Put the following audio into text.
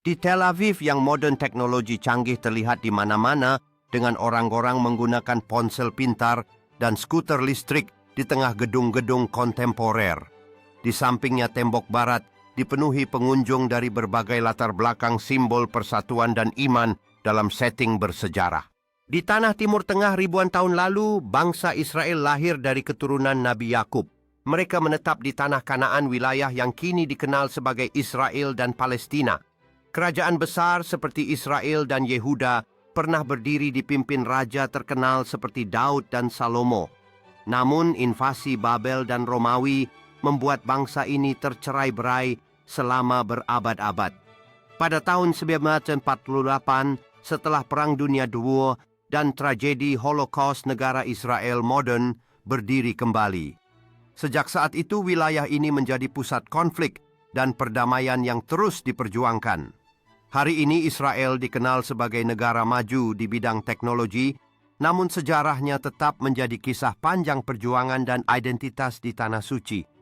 Di Tel Aviv yang modern teknologi canggih terlihat di mana-mana dengan orang-orang menggunakan ponsel pintar dan skuter listrik di tengah gedung-gedung kontemporer. Di sampingnya tembok barat dipenuhi pengunjung dari berbagai latar belakang simbol persatuan dan iman dalam setting bersejarah. Di tanah Timur Tengah ribuan tahun lalu, bangsa Israel lahir dari keturunan Nabi Yakub. Mereka menetap di tanah Kanaan wilayah yang kini dikenal sebagai Israel dan Palestina. Kerajaan besar seperti Israel dan Yehuda pernah berdiri dipimpin raja terkenal seperti Daud dan Salomo. Namun invasi Babel dan Romawi membuat bangsa ini tercerai-berai selama berabad-abad. Pada tahun 1948, setelah Perang Dunia II dan tragedi Holocaust negara Israel modern berdiri kembali. Sejak saat itu wilayah ini menjadi pusat konflik dan perdamaian yang terus diperjuangkan. Hari ini Israel dikenal sebagai negara maju di bidang teknologi, namun sejarahnya tetap menjadi kisah panjang perjuangan dan identitas di tanah suci.